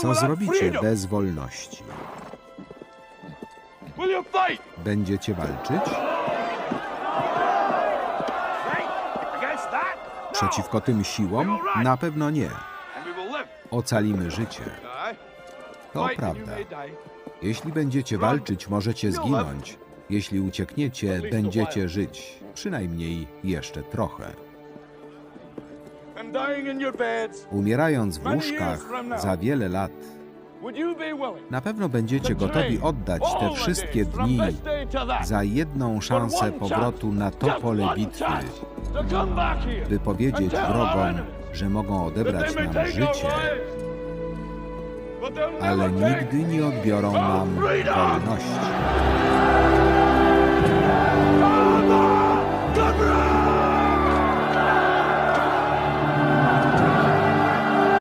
Co zrobicie bez wolności? Będziecie walczyć? No. Przeciwko tym siłom? Na pewno nie. Ocalimy życie. To prawda. Jeśli będziecie walczyć, możecie zginąć. Jeśli uciekniecie, będziecie żyć. Przynajmniej jeszcze trochę. Umierając w łóżkach za wiele lat, na pewno będziecie to gotowi oddać te wszystkie dni za jedną szansę powrotu na to pole bitwy, by powiedzieć wrogom, że mogą odebrać nam życie, ale nigdy nie odbiorą nam wolności.